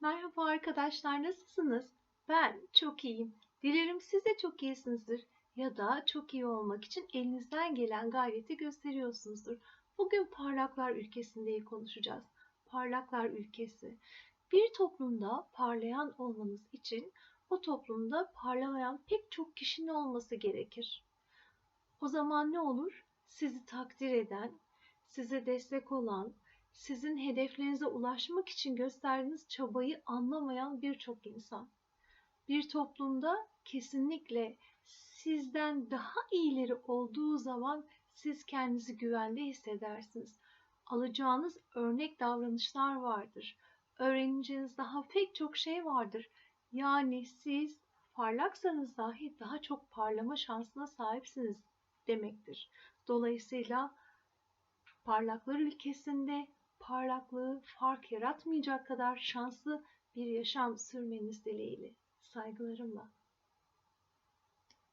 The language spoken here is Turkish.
Merhaba arkadaşlar, nasılsınız? Ben çok iyiyim. Dilerim siz de çok iyisinizdir ya da çok iyi olmak için elinizden gelen gayreti gösteriyorsunuzdur. Bugün parlaklar ülkesindeyi konuşacağız. Parlaklar ülkesi. Bir toplumda parlayan olmanız için o toplumda parlamayan pek çok kişinin olması gerekir. O zaman ne olur? Sizi takdir eden, size destek olan, sizin hedeflerinize ulaşmak için gösterdiğiniz çabayı anlamayan birçok insan. Bir toplumda kesinlikle sizden daha iyileri olduğu zaman siz kendinizi güvende hissedersiniz. Alacağınız örnek davranışlar vardır. Öğreneceğiniz daha pek çok şey vardır. Yani siz parlaksanız dahi daha çok parlama şansına sahipsiniz demektir. Dolayısıyla parlaklar ülkesinde parlaklığı fark yaratmayacak kadar şanslı bir yaşam sürmeniz dileğiyle. Saygılarımla.